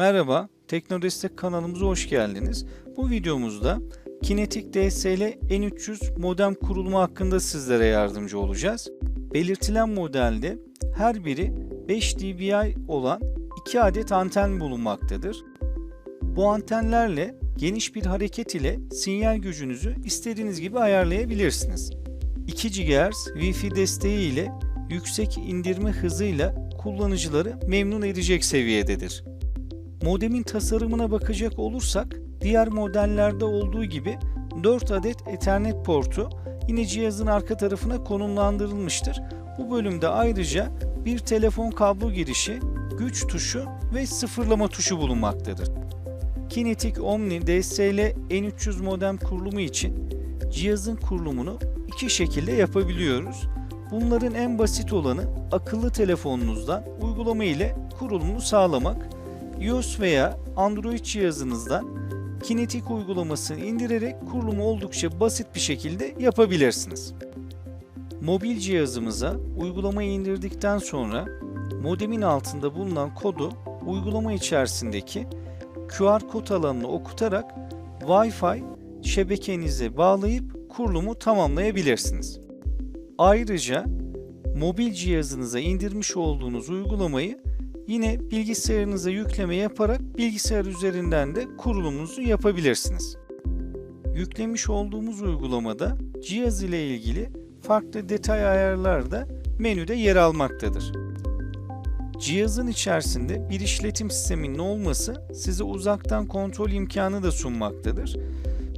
Merhaba, Teknodestek kanalımıza hoş geldiniz. Bu videomuzda Kinetic DSL N300 modem kurulumu hakkında sizlere yardımcı olacağız. Belirtilen modelde her biri 5 dBi olan 2 adet anten bulunmaktadır. Bu antenlerle geniş bir hareket ile sinyal gücünüzü istediğiniz gibi ayarlayabilirsiniz. 2 GHz Wi-Fi desteği ile yüksek indirme hızıyla kullanıcıları memnun edecek seviyededir. Modemin tasarımına bakacak olursak diğer modellerde olduğu gibi 4 adet Ethernet portu yine cihazın arka tarafına konumlandırılmıştır. Bu bölümde ayrıca bir telefon kablo girişi, güç tuşu ve sıfırlama tuşu bulunmaktadır. Kinetic Omni DSL N300 modem kurulumu için cihazın kurulumunu iki şekilde yapabiliyoruz. Bunların en basit olanı akıllı telefonunuzdan uygulama ile kurulumunu sağlamak. iOS veya Android cihazınızdan Kinetic uygulamasını indirerek kurulumu oldukça basit bir şekilde yapabilirsiniz. Mobil cihazımıza uygulamayı indirdikten sonra modemin altında bulunan kodu uygulama içerisindeki QR kod alanını okutarak Wi-Fi şebekenize bağlayıp kurulumu tamamlayabilirsiniz. Ayrıca mobil cihazınıza indirmiş olduğunuz uygulamayı yine bilgisayarınıza yükleme yaparak bilgisayar üzerinden de kurulumunuzu yapabilirsiniz. Yüklemiş olduğumuz uygulamada cihaz ile ilgili farklı detay ayarlar da menüde yer almaktadır. Cihazın içerisinde bir işletim sisteminin olması size uzaktan kontrol imkanı da sunmaktadır.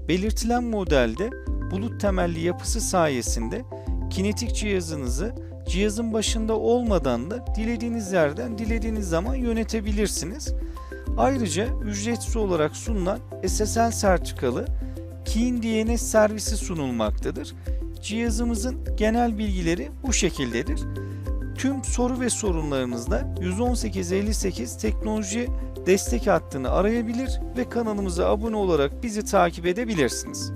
Belirtilen modelde bulut temelli yapısı sayesinde kinetik cihazınızı cihazın başında olmadan da dilediğiniz yerden dilediğiniz zaman yönetebilirsiniz. Ayrıca ücretsiz olarak sunulan SSL sertifikalı Keen DNS servisi sunulmaktadır. Cihazımızın genel bilgileri bu şekildedir. Tüm soru ve sorunlarınızda 11858 teknoloji destek hattını arayabilir ve kanalımıza abone olarak bizi takip edebilirsiniz.